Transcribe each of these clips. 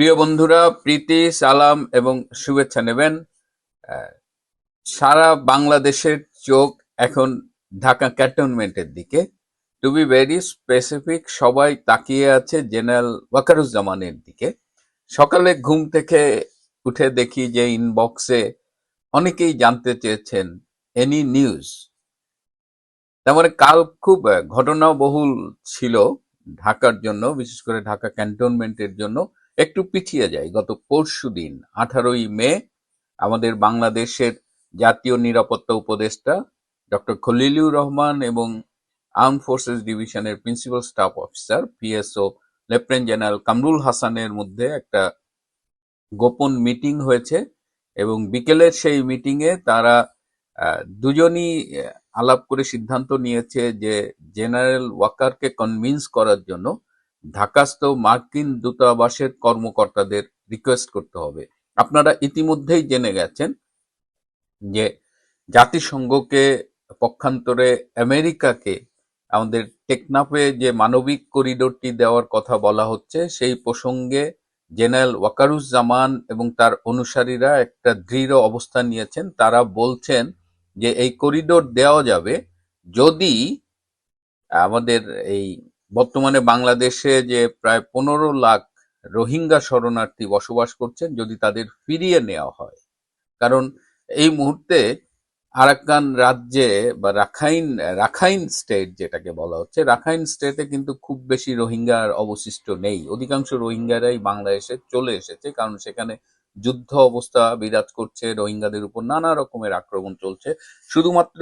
প্রিয় বন্ধুরা, প্রীতি, সালাম এবং শুভেচ্ছা নেবেন। সারা বাংলাদেশের চোখ এখন ঢাকা ক্যান্টনমেন্টের দিকে। টু বি ভেরি স্পেসিফিক সবাই তাকিয়ে আছে জেনারেল ওয়াকারুজ্জামানের দিকে। সকালে ঘুম থেকে উঠে দেখি যে ইনবক্সে অনেকেই জানতে চেয়েছেন এনি নিউজ তার মানে কাল খুব ঘটনাবহুল ছিল ঢাকার জন্য, বিশেষ করে ঢাকা ক্যান্টনমেন্টের জন্য। একটু পিছিয়ে যায় গত পরশু দিন, আঠারোই মে, আমাদের বাংলাদেশের জাতীয় নিরাপত্তা উপদেষ্টা ডক্টর খলিলুর রহমান এবং আর্ম ফোর্সেস ডিভিশনের principal staff officer, PSO lieutenant general Kamrul হাসানের মধ্যে একটা গোপন মিটিং হয়েছে এবং বিকেলের সেই মিটিংয়ে তারা দুজনই আলাপ করে সিদ্ধান্ত নিয়েছে যে জেনারেল ওয়াকারকে কনভিন্স করার জন্য ঢাকাস্থ মার্কিন দূতাবাসের কর্মকর্তাদের রিকোয়েস্ট করতে হবে। আপনারা ইতিমধ্যেই জেনে গেছেন যে জাতিসংঘকে পক্ষান্তরে আমেরিকাকে আমাদের টেকনাফে যে মানবিক করিডোরটি দেওয়ার কথা বলা হচ্ছে, সেই প্রসঙ্গে জেনারেল ওয়াকারুজ্জামান এবং তার অনুসারীরা একটা দৃঢ় অবস্থান নিয়েছেন। তারা বলছেন যে এই করিডোর দেওয়া যাবে যদি আমাদের এই বর্তমানে বাংলাদেশে যে প্রায় পনেরো লাখ রোহিঙ্গা শরণার্থী বসবাস করছেন যদি তাদের ফিরিয়ে নেওয়া হয়। কারণ এই মুহূর্তে আরাকান রাজ্যে বা রাখাইন রাখাইন স্টেট যেটাকে বলা হচ্ছে, রাখাইন স্টেটে কিন্তু খুব বেশি রোহিঙ্গার অবশিষ্ট নেই। অধিকাংশ রোহিঙ্গারাই বাংলাদেশে চলে এসেছে কারণ সেখানে যুদ্ধ অবস্থা বিরাজ করছে, রোহিঙ্গাদের উপর নানা রকমের আক্রমণ চলছে। শুধুমাত্র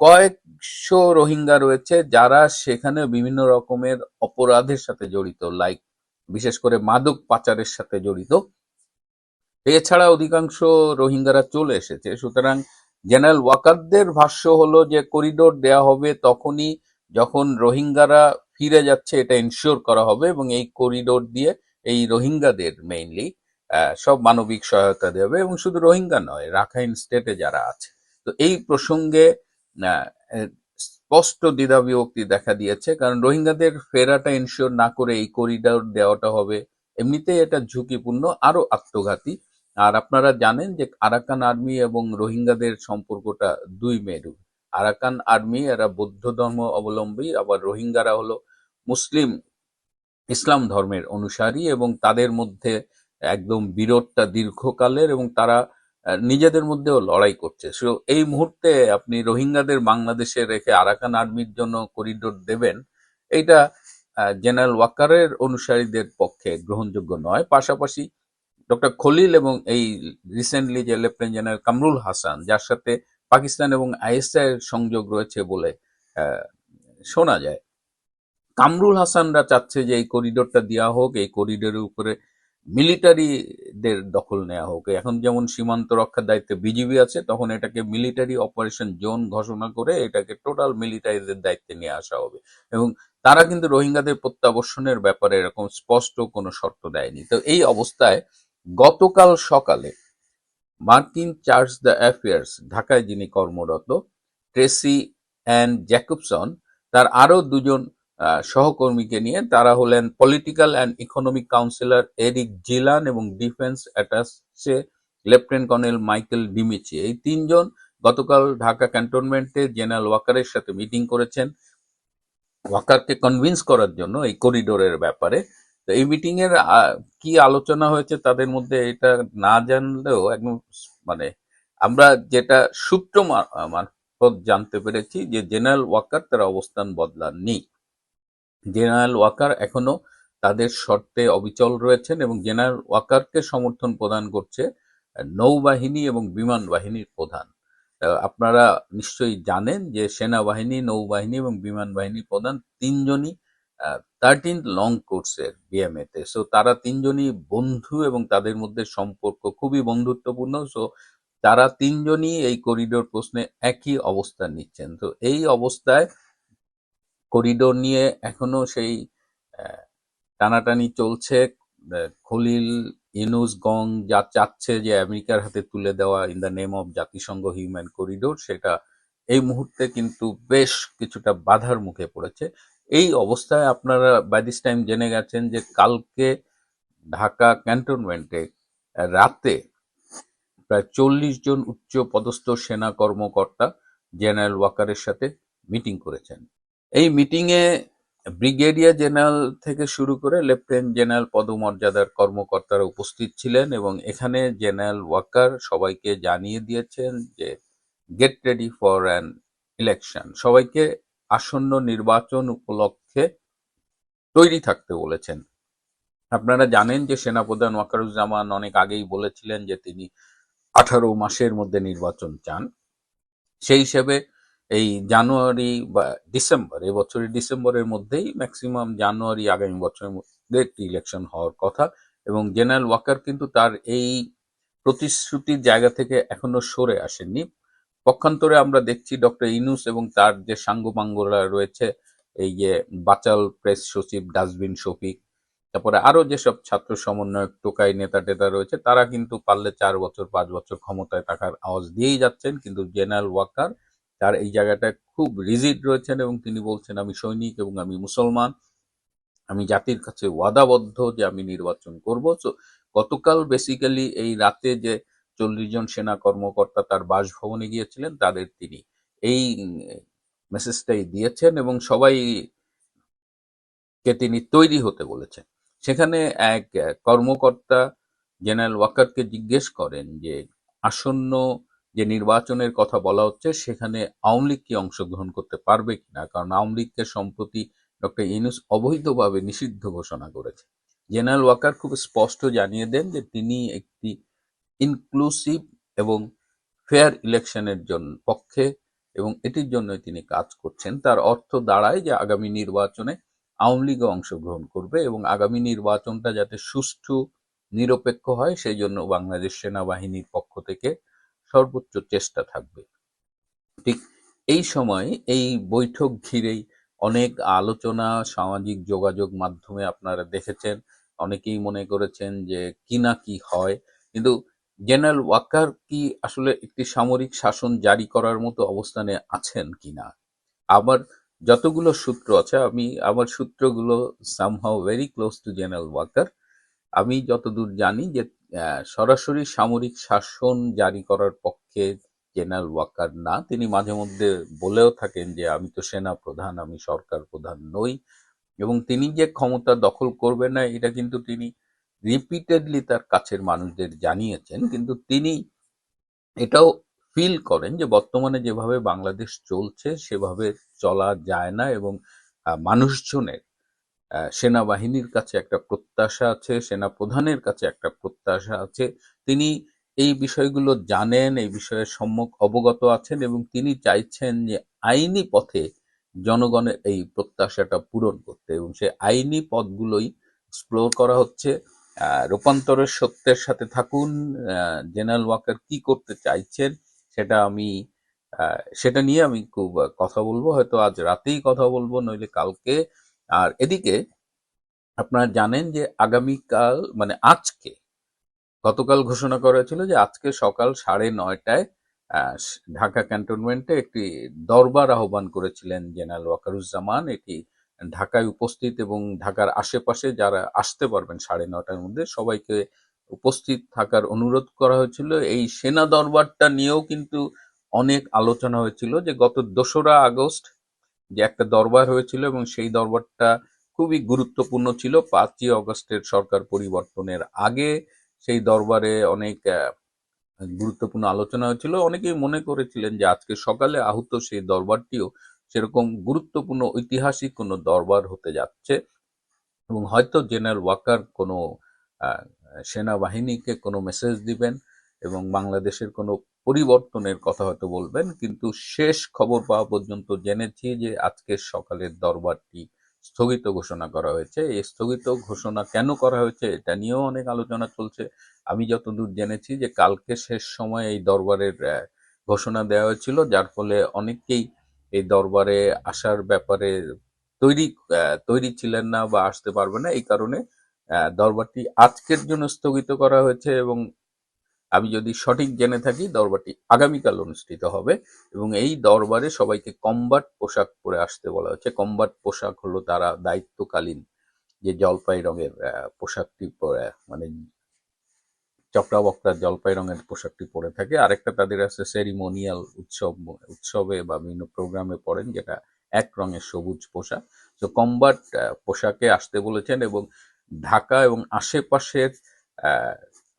কয়েকশো রোহিঙ্গা রয়েছে যারা সেখানে বিভিন্ন রকমের অপরাধের সাথে জড়িত লাইক বিশেষ করে মাদক পাচারের সাথে জড়িত। এছাড়া অধিকাংশ রোহিঙ্গারা চলে এসেছে। সুতরাং জেনারেল ওয়াকারদের ভাষ্য হলো যে, করিডোর দেয়া হবে তখনই যখন রোহিঙ্গারা ফিরে যাচ্ছে, এটা ইনশিওর করা হবে এবং এই করিডোর দিয়ে এই রোহিঙ্গাদের মেইনলি সব মানবিক সহায়তা দেবে এবং শুধু রোহিঙ্গা নয়, রাখাইন স্টেটে যারা আছে। তো এই প্রসঙ্গে স্পষ্ট দ্বিধাবিভক্তি দেখা দিয়েছে, কারণ রোহিঙ্গাদের ফেরাটা ইনশিওর না করে এই করিডোর দেওয়াটা হবে, এমনিতেই এটা ঝুঁকিপূর্ণ আরও আত্মঘাতী। আর আপনারা জানেন যে আরাকান আর্মি এবং রোহিঙ্গাদের সম্পর্কটা দুই মেরু। আরাকান আর্মি, এরা বৌদ্ধ ধর্ম অবলম্বী, আবার রোহিঙ্গারা হলো মুসলিম ইসলাম ধর্মের অনুসারী এবং তাদের মধ্যে একদম বিরোধটা দীর্ঘকালের এবং তারা নিজেদের মধ্যেও লড়াই করছে। সো এই মুহূর্তে আপনি রোহিঙ্গাদের বাংলাদেশে রেখে আরাকান আর্মির জন্য করিডোর দেবেন, এইটা জেনারেল ওয়াকারের অনুসারীদের পক্ষে গ্রহণযোগ্য নয়। পাশাপাশি ডক্টর খলিল এবং এই রিসেন্টলি যে লেফটেন্যান্ট জেনারেল কামরুল হাসান, যার সাথে পাকিস্তান এবং আইএসআই সংযোগ রয়েছে বলে শোনা যায়। কামরুল হাসানরা চাচ্ছে যে এই করিডোরটা দেওয়া হোক, এই করিডোরের উপরে মিলিটারিদের দখল নেওয়া হোক। এখন যেমন সীমান্ত রক্ষার দায়িত্বে বিজিবি আছে, তখন এটাকে মিলিটারি অপারেশন জোন ঘোষণা করে এটাকে টোটাল মিলিটারিদের দায়িত্বে নিয়ে আসা হবে। এবং তারা কিন্তু রোহিঙ্গাদের প্রত্যাবর্ষণের ব্যাপারে এরকম স্পষ্ট কোনো শর্ত দেয়নি। তো এই অবস্থায় গতকাল সকালে মার্কিন চার্জ দ্য অ্যাফেয়ার্স ঢাকায় যিনি কর্মরত, ট্রেসি অ্যান্ড জ্যাকবসন, তার আরও দুজন সহকর্মীকে নিয়ে তারা হলেন political and economic counsellor Eric Gillan এবং defence attache lieutenant colonel Michael Dimichi এই তিনজন গতকাল ঢাকা ক্যান্টনমেন্টে জেনারেল ওয়াকারের সাথে মিটিং করেছেন। ওয়াকারকে কনভিন্স করার জন্য এই করিডোরের ব্যাপারে। তো এই মিটিং এর কি আলোচনা হয়েছে তাদের মধ্যে এটা না জানলেও একদম মানে আমরা যেটা সূত্র মারফত জানতে পেরেছি যে জেনারেল ওয়াকার তারা অবস্থান বদলাননি। জেনারেল ওয়াকার এখনও তাদের শর্তে অবিচল রয়েছেন এবং জেনারেল ওয়াকারকে সমর্থন প্রদান করছে নৌবাহিনী এবং বিমান বাহিনীর প্রধান। আপনারা নিশ্চয়ই জানেন যে সেনাবাহিনী, নৌবাহিনী এবং বিমান বাহিনীর প্রধান তিনজনই থার্টিন লং কোর্সের বিএমএ তে সো তারা তিনজনই বন্ধু এবং তাদের মধ্যে সম্পর্ক খুবই বন্ধুত্বপূর্ণ। সো তারা তিনজনই এই করিডোর প্রশ্নে একই অবস্থান নিচ্ছেন। তো এই অবস্থায় করিডোর নিয়ে এখনও সেই টানাটানি চলছে। খলিল ইউনুস গং যা চাচ্ছে যে আমেরিকার হাতে তুলে দেওয়া ইন দ্য নেম অফ জাতিসংঘ হিউম্যান করিডোর সেটা এই মুহূর্তে কিন্তু বেশ কিছুটা বাধার মুখে পড়েছে। এই অবস্থায় আপনারা বাই দিস টাইম জেনে গেছেন যে কালকে ঢাকা ক্যান্টনমেন্টে রাতে প্রায় চল্লিশ জন উচ্চ পদস্থ সেনা কর্মকর্তা জেনারেল ওয়াকারের সাথে মিটিং করেছেন। এই মিটিংয়ে ব্রিগেডিয়ার জেনারেল থেকে শুরু করে লেফটেন্যান্ট জেনারেল পদমর্যাদার কর্মকর্তারা উপস্থিত ছিলেন এবং এখানে জেনারেল ওয়াকার সবাইকে জানিয়ে দিয়েছেন যে get ready for an election সবাইকে আসন্ন নির্বাচন উপলক্ষে তৈরি থাকতে বলেছেন। আপনারা জানেন যে সেনাপ্রধান ওয়াকারুজ্জামান অনেক আগেই বলেছিলেন যে তিনি আঠারো মাসের মধ্যে নির্বাচন চান। সেই হিসেবে এই জানুয়ারি বা ডিসেম্বর এবছরের ডিসেম্বরের মধ্যেই ম্যাক্সিমাম জানুয়ারি, আগামী বছরের মধ্যে একটি ইলেকশন হওয়ার কথা এবং জেনারেল ওয়াকার কিন্তু তার এই প্রতিশ্রুতির জায়গা থেকে এখনও সরে আসেননি। পক্ষান্তরে আমরা দেখছি ডক্টর ইনুস এবং তার যে সাঙ্গপাঙ্গরা রয়েছে, এই যে বাচাল প্রেস সচিব ডাস্টবিন শফিক, তারপরে আরও যেসব ছাত্র সমন্বয়ক টোকাই নেতা টেতা রয়েছে, তারা কিন্তু পারলে চার বছর, পাঁচ বছর ক্ষমতায় থাকার আওয়াজ দিয়েই যাচ্ছেন, কিন্তু জেনারেল ওয়াকার তার এই জায়গাটায় খুব রিজিড রয়েছেন এবং তিনি বলছেন, আমি সৈনিক এবং আমি মুসলমান। আমি জাতির কাছে ওয়াদাবদ্ধ যে আমি নির্বাচন করব। তো গতকাল বেসিক্যালি এই রাতে যে চল্লিশ জন সেনা কর্মকর্তা তার বাসভবনে গিয়েছিলেন, তাদের তিনি এই মেসেজটাই দিয়েছেন এবং সবাই কে তিনি তৈরি হতে বলেছেন। সেখানে এক কর্মকর্তা জেনারেল ওয়াকারকে জিজ্ঞেস করেন যে, আসন্ন যে নির্বাচনের কথা বলা হচ্ছে, সেখানে আওয়ামী লীগ কি অংশগ্রহণ করতে পারবে কিনা? কারণ আওয়ামী লীগকে সম্প্রতি ডক্টর ইনুস অবৈধভাবে নিষিদ্ধ ঘোষণা করেছে। জেনারেল ওয়াকার খুব স্পষ্ট জানিয়ে দেন যে তিনি একটি ইনক্লুসিভ এবং ফেয়ার ইলেকশনের জন্য পক্ষে এবং এটির জন্যই তিনি কাজ করছেন। তার অর্থ দাঁড়ায় যে আগামী নির্বাচনে আওয়ামী লীগও অংশগ্রহণ করবে এবং আগামী নির্বাচনটা যাতে সুষ্ঠু, নিরপেক্ষ হয়, সেই জন্য বাংলাদেশ সেনাবাহিনীর পক্ষ থেকে সর্বোচ্চ চেষ্টা থাকবে। ঠিক এই সময় এই বৈঠক ঘিরেই অনেক আলোচনা, সামাজিক যোগাযোগ মাধ্যমে আপনারা দেখেছেন, অনেকেই মনে করেছেন যে কি না কি হয়। কিন্তু জেনারেল ওয়াকার কি আসলে একটি সামরিক শাসন জারি করার মতো অবস্থানে আছেন কিনা আবার যতগুলো সূত্র আছে, আমি আমার সূত্রগুলো somehow very close to general Waker. আমি যতদূর জানি যে সরাসরি সামরিক শাসন জারি করার পক্ষে জেনারেল ওয়াকার না। তিনি মাঝে মধ্যে বলেও থাকেন যে, আমি তো সেনা প্রধান, আমি সরকার প্রধান নই। এবং তিনি যে ক্ষমতা দখল করবে না, এটা কিন্তু তিনি রিপিটেডলি তার কাছের মানুষদের জানিয়েছেন। কিন্তু তিনি এটাও ফিল করেন যে, বর্তমানে যেভাবে বাংলাদেশ চলছে, সেভাবে চলা যায় না এবং মানুষজনের সেনাবাহিনীর কাছে একটা প্রত্যাশা আছে সেনা প্রধানের কাছে একটা প্রত্যাশা আছে। তিনি এই বিষয়গুলো জানেন, এই বিষয়ে সম্যক অবগত আছেন এবং তিনি চাইছেন যে আইনি পথে জনগণের এই প্রত্যাশাটা পূরণ করতে এবং সে আইনি পথগুলোই এক্সপ্লোর করা হচ্ছে। রূপান্তরের সত্যের সাথে থাকুন। জেনারেল ওয়াকার কি করতে চাইছেন সেটা আমি সেটা নিয়ে আমি খুব কথা বলব। হয়তো আজ রাতেই কথা বলব, নইলে কালকে আর এদিকে আপনারা জানেন যে আগামীকাল মানে আজকে গতকাল ঘোষণা করা হয়েছিল যে আজকে সকাল সাড়ে নয়টায় ঢাকা ক্যান্টনমেন্টে একটি দরবার আহ্বান করেছিলেন জেনারেল ওয়াকারুজ্জামান। এটি ঢাকায় উপস্থিত এবং ঢাকার আশেপাশে যারা আসতে পারবেন সাড়ে নটার মধ্যে, সবাইকে উপস্থিত থাকার অনুরোধ করা হয়েছিল। এই সেনা দরবারটা নিয়েও কিন্তু অনেক আলোচনা হয়েছিল যে গত দোসরা আগস্ট যে একটা দরবার হয়েছিল এবং সেই দরবারটা খুবই গুরুত্বপূর্ণ ছিল। পাঁচই অগস্টের সরকার পরিবর্তনের আগে সেই দরবারে অনেক গুরুত্বপূর্ণ আলোচনা হয়েছিল। অনেকেই মনে করেছিলেন যে আজকে সকালে আহত সেই দরবারটিও সেরকম গুরুত্বপূর্ণ ঐতিহাসিক কোনো দরবার হতে যাচ্ছে এবং হয়তো জেনারেল ওয়াকার কোনো সেনাবাহিনীকে কোনো মেসেজ দিবেন এবং বাংলাদেশের কোনো পরিবর্তনের কথা হয়তো বলবেন, কিন্তু শেষ খবর পাওয়া পর্যন্ত জেনেছি যে আজকের সকালের দরবারটি স্থগিত ঘোষণা করা হয়েছে। এই স্থগিত ঘোষণা কেন করা হয়েছে এটা নিয়েও অনেক আলোচনা চলছে। আমি যতদূর জেনেছি যে কালকে শেষ সময় এই দরবারের ঘোষণা দেওয়া হয়েছিল, যার ফলে অনেকেই এই দরবারে আসার ব্যাপারে তৈরি তৈরি ছিলেন না বা আসতে পারবে না। এই কারণে দরবারটি আজকের জন্য স্থগিত করা হয়েছে এবং আমি যদি সঠিক জেনে থাকি, দরবারটি আগামীকাল অনুষ্ঠিত হবে এবং এই দরবারে সবাইকে কম্বাট পোশাক পরে আসতে বলা হচ্ছে। কম্বাট পোশাক হলো তারা দায়িত্বকালীন যে জলপাই রঙের পোশাকটি পরে মানে চকরা বকরা জলপাই রঙের পোশাকটি পরে থাকে। আরেকটা তাদের আছে সেরিমোনিয়াল উৎসব, উৎসবে বা বিভিন্ন প্রোগ্রামে পড়েন যেটা এক রঙের সবুজ পোশাক। তো কম্বাট পোশাকে আসতে বলেছেন এবং ঢাকা এবং আশেপাশের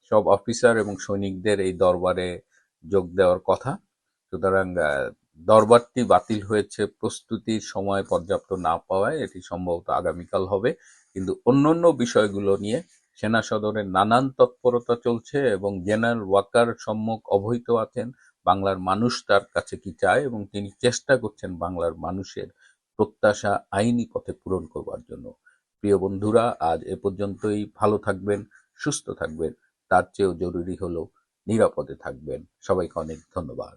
সব অফিসার এবং সৈনিকদের এই দরবারে যোগ দেওয়ার কথা। সুতরাং দরবারটি বাতিল হয়েছে, প্রস্তুতির সময় পর্যাপ্ত না পাওয়ায়। এটি সম্ভবত আগামীকাল হবে। কিন্তু অন্যান্য বিষয়গুলো নিয়ে সেনা সদরের নানান তৎপরতা চলছে এবং জেনারেল ওয়াকার সম্মুখ অবহিত আছেন। বাংলার মানুষ তার কাছে কি চায় এবং তিনি চেষ্টা করছেন বাংলার মানুষের প্রত্যাশা আইনি পথে পূরণ করবার জন্য। প্রিয় বন্ধুরা, আজ এ পর্যন্তই। ভালো থাকবেন, সুস্থ থাকবেন। তার চেয়েও জরুরি হলো নিরাপদে থাকবেন। সবাইকে অনেক ধন্যবাদ।